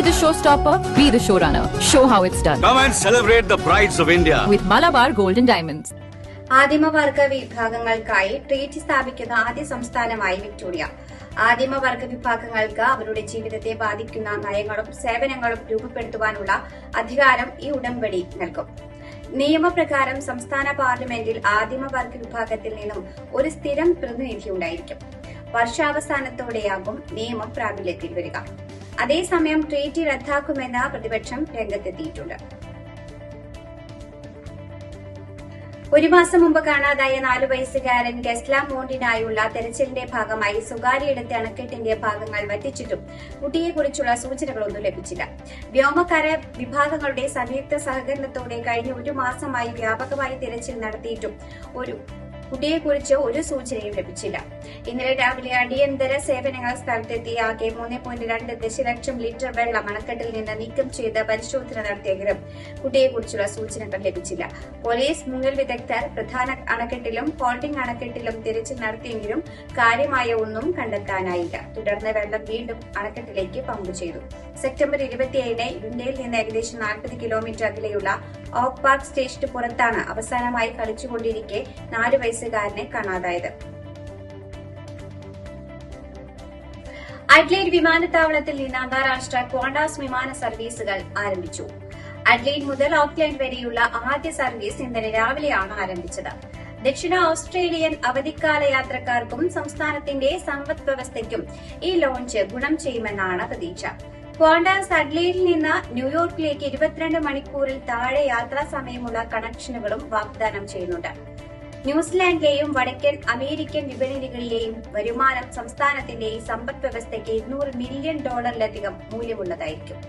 Be the showstopper, be the showrunner. Show how it's done. Come and celebrate the brides of India. With Malabar Golden Diamonds. ആദിമവർഗ വിഭാഗങ്ങൾക്കായി treat സ്ഥാപിക്കുന്ന ആദ്യ സംസ്ഥാനമായി Victoria ആദിമവർഗ വിഭാഗങ്ങൾക്ക് അവരുടെ ജീവിതത്തെ ബാധിക്കുന്ന നയങ്ങളും സേവനങ്ങളും രൂപപ്പെടുത്തുവാനുള്ള അധികാരം ഈ ഉടമ്പടി നൽകും നിയമപ്രകാരം സംസ്ഥാന പാർലമെന്റിൽ ആദിമവർഗ വിഭാഗത്തിൽ നിന്നും ഒരു സ്ഥിരം പ്രതിനിധി ഉണ്ടായിരിക്കും വർഷാവസാനത്തോടെയാകും നിയമം പ്രാബല്യത്തിൽ വരിക അതേസമയം ട്രീറ്റി റദ്ദാക്കുമെന്ന് പ്രതിപക്ഷം രംഗത്തെത്തിയിട്ടുണ്ട്. ഒരു മാസം മുമ്പ് കാണാതായ നാലു വയസ്സുകാരൻ ഗസ്ല മോണ്ടിനായുള്ള തെരച്ചിലിന്റെ ഭാഗമായി സ്വകാര്യയിടത്തെ അണക്കെട്ടിന്റെ ഭാഗങ്ങൾ വറ്റിച്ചിട്ടും കുട്ടിയെക്കുറിച്ചുള്ള സൂചനകളൊന്നും ലഭിച്ചില്ല. വ്യോമകര വിഭാഗങ്ങളുടെ സംയുക്ത സഹകരണത്തോടെ കഴിഞ്ഞ ഒരു മാസമായി വ്യാപകമായി തിരച്ചിൽ നടത്തിയിട്ടും ഒരു കുട്ടിയെക്കുറിച്ച് ഒരു സൂചനയും ലഭിച്ചില്ല. ഇന്നലെ രാവിലെ അടിയന്തര സേവനങ്ങൾ സ്ഥലത്തെത്തി. ആകെ മൂന്ന് പോയിന്റ് രണ്ട് ദശലക്ഷം ലിറ്റർ വെള്ളം അണക്കെട്ടിൽ നിന്ന് നീക്കം ചെയ്ത് പരിശോധന നടത്തിയെങ്കിലും കുട്ടിയെക്കുറിച്ചുള്ള സൂചനകൾ ലഭിച്ചില്ല. പോലീസ് മുങ്ങൽ വിദഗ്ധർ പ്രധാന അണക്കെട്ടിലും ഹോൾഡിംഗ് അണക്കെട്ടിലും തിരച്ചിൽ നടത്തിയെങ്കിലും കാര്യമായ ഒന്നും കണ്ടെത്താനായില്ല. തുടർന്ന് വെള്ളം വീണ്ടും അണക്കെട്ടിലേക്ക് പമ്പ് ചെയ്തു. സെപ്റ്റംബർ ഇരുപത്തിയേഴിന് ഇന്ത്യയിൽ നിന്ന് ഏകദേശം നാൽപ്പത് കിലോമീറ്റർ അകലെയുള്ള ഓക്ക് പാർക്ക് സ്റ്റേഷന് പുറത്താണ് അവസാനമായി കളിച്ചുകൊണ്ടിരിക്കെ നാലു വയസ്സുകാരനെ കാണാതായത്. അഡ്ലൈഡ് വിമാനത്താവളത്തിൽ നിന്ന് അന്താരാഷ്ട്ര ക്വാണ്ടാസ് വിമാന സർവീസുകൾ ആരംഭിച്ചു. അഡ്ലൈഡ് മുതൽ ഓക്ലാൻഡ് വരെയുള്ള ആദ്യ സർവീസ് ഇന്നലെ രാവിലെയാണ് ആരംഭിച്ചത്. ദക്ഷിണ ഓസ്ട്രേലിയൻ അവധിക്കാല യാത്രക്കാർക്കും സംസ്ഥാനത്തിന്റെ സമ്പദ് വ്യവസ്ഥയ്ക്കും ഈ ലോഞ്ച് ഗുണം ചെയ്യുമെന്നാണ് പ്രതീക്ഷ. ക്വാണ്ടാസ് സഡ്ലിയിൽ നിന്ന് ന്യൂയോർക്കിലേക്ക് ഇരുപത്തിരണ്ട് മണിക്കൂറിൽ താഴെ യാത്രാ സമയമുള്ള കണക്ഷനുകളും വാഗ്ദാനം ചെയ്യുന്നുണ്ട്. ന്യൂസിലാൻഡിലെയും വടക്കൻ അമേരിക്കൻ വിപണികളിലെയും വരുമാനം സംസ്ഥാനത്തിന്റെ സമ്പദ് വ്യവസ്ഥയ്ക്ക് ഇരുന്നൂറ് മില്യൺ ഡോളറിലധികം മൂല്യമുള്ളതായിരിക്കും.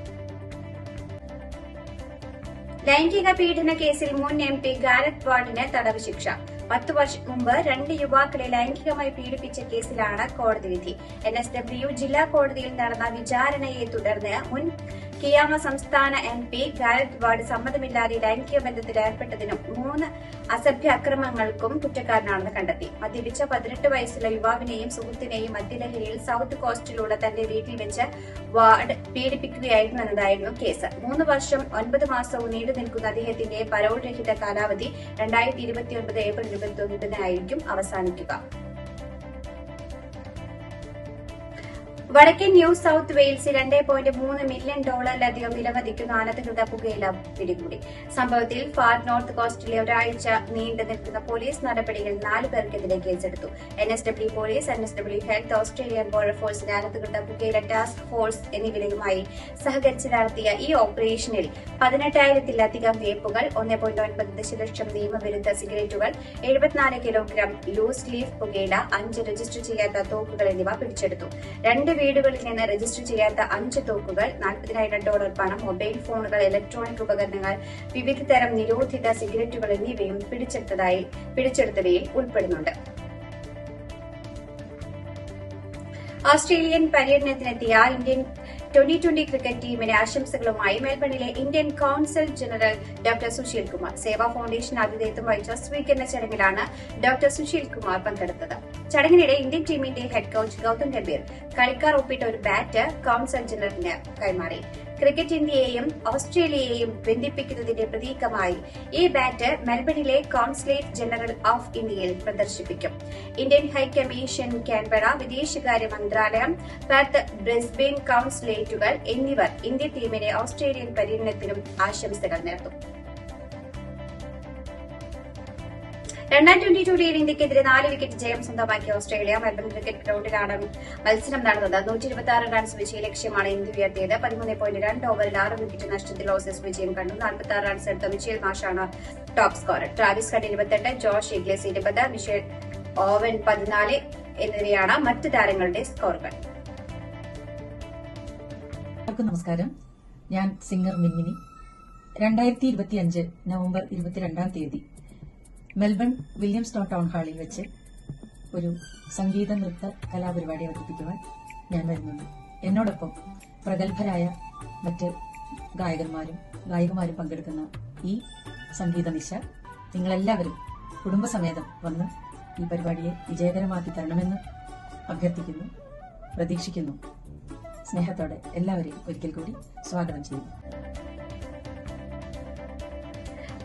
ലൈംഗിക പീഡന കേസിൽ മുൻ എം പി ഗാരത് വാർഡിന് തടവ് ശിക്ഷ. പത്തു വർഷം മുമ്പ് രണ്ട് യുവാക്കളെ ലൈംഗികമായി പീഡിപ്പിച്ച കേസിലാണ് കോടതി വിധി. എൻ എസ് ഡബ്ല്യു ജില്ലാ കോടതിയിൽ നടന്ന വിചാരണയെ തുടർന്ന് മുൻ കിയാമ സംസ്ഥാന എം പി ഗാരത് വാർഡ് സമ്മതമില്ലാതെ ലൈംഗിക ബന്ധത്തിൽ ഏർപ്പെട്ടതിനും മൂന്ന് അസഭ്യ അക്രമങ്ങൾക്കും കുറ്റക്കാരനാണെന്ന് കണ്ടെത്തി. മദ്യപിച്ച പതിനെട്ട് വയസ്സുള്ള യുവാവിനെയും സുഹൃത്തിനെയും മദ്യലഹരിയിൽ സൗത്ത് കോസ്റ്റിലൂടെ തന്റെ വീട്ടിൽ വെച്ച് വാർഡ് പീഡിപ്പിക്കുകയായിരുന്നു എന്നതായിരുന്നു കേസ്. മൂന്ന് വർഷം ഒൻപത് മാസവും നീണ്ടു നിൽക്കുന്ന അദ്ദേഹത്തിന്റെ പരോൾ രഹിത കാലാവധി രണ്ടായിരത്തി ഇരുപത്തിയൊൻപത് ഏപ്രിൽ ഇരുപത്തി ഒൻപതിനായിരിക്കും അവസാനിക്കുക. വടക്കൻ ന്യൂ സൗത്ത് വെയിൽസ് രണ്ട് പോയിന്റ് മൂന്ന് മില്യൺ ഡോളറിലധികം വിലമതിക്കുന്ന അനധികൃത പുകയില പിടികൂടി. സംഭവത്തിൽ ഫാർ നോർത്ത് കോസ്റ്റിലെ ഒരാഴ്ച നീണ്ടു നിൽക്കുന്ന പോലീസ് നടപടിയിൽ നാല് പേർക്കെതിരെ കേസെടുത്തു. N S W police N S W health Australian border ഫോഴ്സിന്റെ അനധികൃത പുകയില ടാസ്ക് ഫോഴ്സ് എന്നിവരുമായി സഹകരിച്ച് നടത്തിയ ഈ ഓപ്പറേഷനിൽ പതിനെട്ടായിരത്തിലധികം വേപ്പുകൾ ഒന്ന് പോയിന്റ് ഒൻപത് ദശലക്ഷം നിയമവിരുദ്ധ സിഗരറ്റുകൾ എഴുപത്തിനാല് കിലോഗ്രാം ലൂസ് ലീഫ് പുകയില അഞ്ച് രജിസ്റ്റർ ചെയ്യാത്ത തോക്കുകൾ എന്നിവ പിടിച്ചെടുത്തു. രണ്ട് വീടുകളിൽ നിന്ന് രജിസ്റ്റർ ചെയ്യാത്ത അഞ്ച് തോക്കുകൾ നാൽപ്പതിനായിരം ഡോളർ പണം മൊബൈൽ ഫോണുകൾ ഇലക്ട്രോണിക് ഉപകരണങ്ങൾ വിവിധ തരം നിരോധിത സിഗരറ്റുകൾ എന്നിവയും പിടിച്ചെടുത്തതായി പിടിച്ചെടുത്തവയിൽ ഉൾപ്പെടുന്നുണ്ട്. ഓസ്ട്രേലിയൻ പര്യടനത്തിനെത്തിയ ഇന്ത്യൻ ട്വന്റി ട്വന്റി ക്രിക്കറ്റ് ടീമിന്റെ ആശംസകളുമായി മെൽബണിലെ Indian council general doctor Sushil Kumar. Seva foundation ആതിഥേയത്വം വഹിച്ച സ്വീകരണ ചടങ്ങിലാണ് ഡോക്ടർ സുശീൽ കുമാർ പങ്കെടുത്തത്. ചടങ്ങിനിടെ ഇന്ത്യൻ ടീമിന്റെ ഹെഡ് കോച്ച് ഗൌതം ഗംഭീർ കളിക്കാർ ഒപ്പിട്ട ഒരു ബാറ്റ് കൌൺസിൽ ജനറലിന് കൈമാറി. ക്രിക്കറ്റ് ഇന്ത്യയെയും ഓസ്ട്രേലിയയെയും ബന്ധിപ്പിക്കുന്നതിന്റെ പ്രതീകമായി ഈ ബാറ്റ് മെൽബണിലെ കോൺസുലേറ്റ് ജനറൽ ഓഫ് ഇന്ത്യയിൽ പ്രദർശിപ്പിക്കും. ഇന്ത്യൻ ഹൈക്കമ്മീഷൻ കാൻബറ വിദേശകാര്യ മന്ത്രാലയം പെർത്ത് ബ്രിസ്ബെയിൻ കൌൺസുലേറ്റുകൾ എന്നിവർ ഇന്ത്യൻ ടീമിനെ ഓസ്ട്രേലിയൻ പര്യടനത്തിനും ആശംസകൾ നേർന്നു. രണ്ടാം ട്വന്റി ട്വന്റിയിൽ ഇന്ത്യക്കെതിരെ നാല് വിക്കറ്റ് ജയം സ്വന്തമാക്കി ഓസ്ട്രേലിയ മെൽബൺ ക്രിക്കറ്റ് ഗ്രൗണ്ടിലാണ് മത്സരം നടന്നത്. നൂറ്റി ഇരുപത്തി ആറ് റൺസ് വിജയ ലക്ഷ്യമാണ് ഇന്ത്യ ഉയർത്തിയത് പതിമൂന്ന് പോയിന്റ് രണ്ട് ഓവറിൽ ആറ് വിക്കറ്റ് നഷ്ടത്തിൽ ഓസീസ് വിജയം കണ്ടു. നാൽപ്പത്തി ആറ് റൺസ് എടുത്ത മിഷേൽ മാഷാണ് ടോപ്പ് സ്കോറർ ട്രാവിസ് കട്ട് ഇരുപത്തെട്ട് ജോഷ് ഇഗ്ലേസ് ഇരുപത് മിഷേൽ ഓവൻ പതിനാല് എന്നിവയാണ് മറ്റ് താരങ്ങളുടെ സ്കോറുകൾ നമസ്കാരം. ഞാൻ സിംഗർ മിന്നിനി. രണ്ടായിരത്തി ഇരുപത്തി അഞ്ച് നവംബർ ഇരുപത്തിരണ്ടാം തീയതി മെൽബൺ വില്യംസ് ടോൺ ടൗൺ ഹാളിൽ വെച്ച് ഒരു സംഗീത നൃത്ത കലാപരിപാടി അവതരിപ്പിക്കുവാൻ ഞാൻ വരുന്നുണ്ട്. എന്നോടൊപ്പം പ്രഗത്ഭരായ മറ്റ് ഗായകന്മാരും ഗായികമാരും പങ്കെടുക്കുന്ന ഈ സംഗീത നിശ നിങ്ങളെല്ലാവരും കുടുംബസമേതം വന്ന് ഈ പരിപാടിയെ വിജയകരമാക്കി തരണമെന്ന് അഭ്യർത്ഥിക്കുന്നു പ്രതീക്ഷിക്കുന്നു. സ്നേഹത്തോടെ എല്ലാവരെയും ഒരിക്കൽ കൂടി സ്വാഗതം ചെയ്യുന്നു.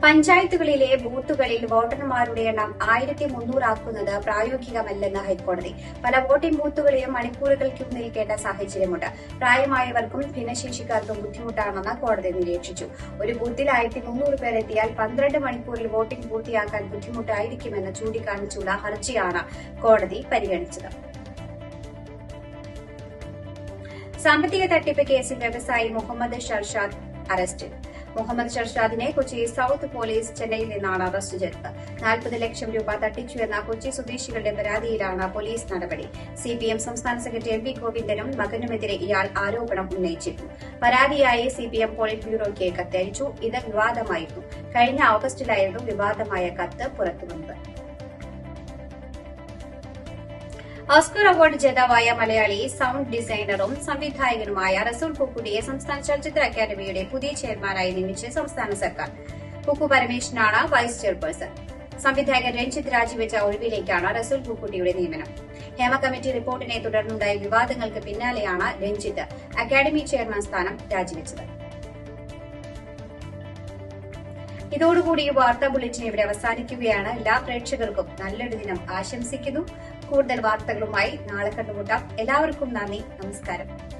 പഞ്ചായത്തുകളിലെ ബൂത്തുകളിൽ വോട്ടർമാരുടെ എണ്ണം ആയിരത്തി മുന്നൂറാക്കുന്നത് പ്രായോഗികമല്ലെന്ന് ഹൈക്കോടതി. പല വോട്ടിംഗ് ബൂത്തുകളിലും മണിക്കൂറുകൾ ക്യൂ നിൽക്കേണ്ട സാഹചര്യമുണ്ട്. പ്രായമായവർക്കും ഭിന്നശേഷിക്കാർക്കും ബുദ്ധിമുട്ടാണെന്ന് കോടതി നിരീക്ഷിച്ചു. ഒരു ബൂത്തിൽ ആയിരത്തി മുന്നൂറ് പേർ എത്തിയാൽ പന്ത്രണ്ട് മണിക്കൂറിൽ വോട്ടിംഗ് പൂർത്തിയാക്കാൻ ബുദ്ധിമുട്ടായിരിക്കുമെന്ന് ചൂണ്ടിക്കാണിച്ചുള്ള ഹർജിയാണ് കോടതി പരിഗണിച്ചത്. സാമ്പത്തിക തട്ടിപ്പ് കേസിൽ വ്യവസായി മുഹമ്മദ് ഷർഷാദ് അറസ്റ്റിൽ മുഹമ്മദ് ഷർഷാദിനെ കൊച്ചി സൌത്ത് പോലീസ് ചെന്നൈയിൽ നിന്നാണ് അറസ്റ്റ് ചെയ്തത്. നാൽപ്പത് ലക്ഷം രൂപ തട്ടിച്ചു എന്ന കൊച്ചി സ്വദേശികളുടെ പരാതിയിലാണ് പോലീസ് നടപടി. സി പി എം സംസ്ഥാന സെക്രട്ടറി എം വി ഗോവിന്ദനും മകനുമെതിരെ ഇയാൾ ആരോപണം ഉന്നയിച്ചിരുന്നു. പരാതിയായി സി പി എം പോളിറ്റ് ബ്യൂറോയ്ക്ക് കത്തയച്ചു ഇത് വിവാദമായിരുന്നു. കഴിഞ്ഞ ഓഗസ്റ്റിലായിരുന്നു വിവാദമായ കത്ത് പുറത്തുവന്നത്. ഓസ്കർ അവാർഡ് ജേതാവായ മലയാളി സൗണ്ട് ഡിസൈനറും സംവിധായകനുമായ റസൂൽ കുക്കുടിയെ സംസ്ഥാന ചലച്ചിത്ര അക്കാദമിയുടെ പുതിയ ചെയർമാനായി നിയമിച്ച് സംസ്ഥാന സർക്കാർ. കുക്കു പരമേശ്വരനാണ് വൈസ് ചെയർപേഴ്സൺ. സംവിധായകൻ രഞ്ജിത്ത് രാജിവെച്ച ഒഴിവിലേക്കാണ് റസൂൽ കുക്കുട്ടിയുടെ നിയമനം. ഹേമ കമ്മിറ്റി റിപ്പോർട്ടിനെ തുടർന്നുണ്ടായ വിവാദങ്ങൾക്ക് പിന്നാലെയാണ് രഞ്ജിത്ത് അക്കാദമി ചെയർമാൻ സ്ഥാനം രാജിവെച്ചത്. ഇതോടുകൂടി ഈ വാർത്താ ബുള്ളറ്റിൻ ഇവിടെ അവസാനിക്കുകയാണ്. എല്ലാ പ്രേക്ഷകർക്കും നല്ലൊരു ദിനം ആശംസിക്കുന്നു. കൂടുതൽ വാർത്തകളുമായി നാളെ കണ്ടുമുട്ടാം. എല്ലാവർക്കും നന്ദി. നമസ്കാരം.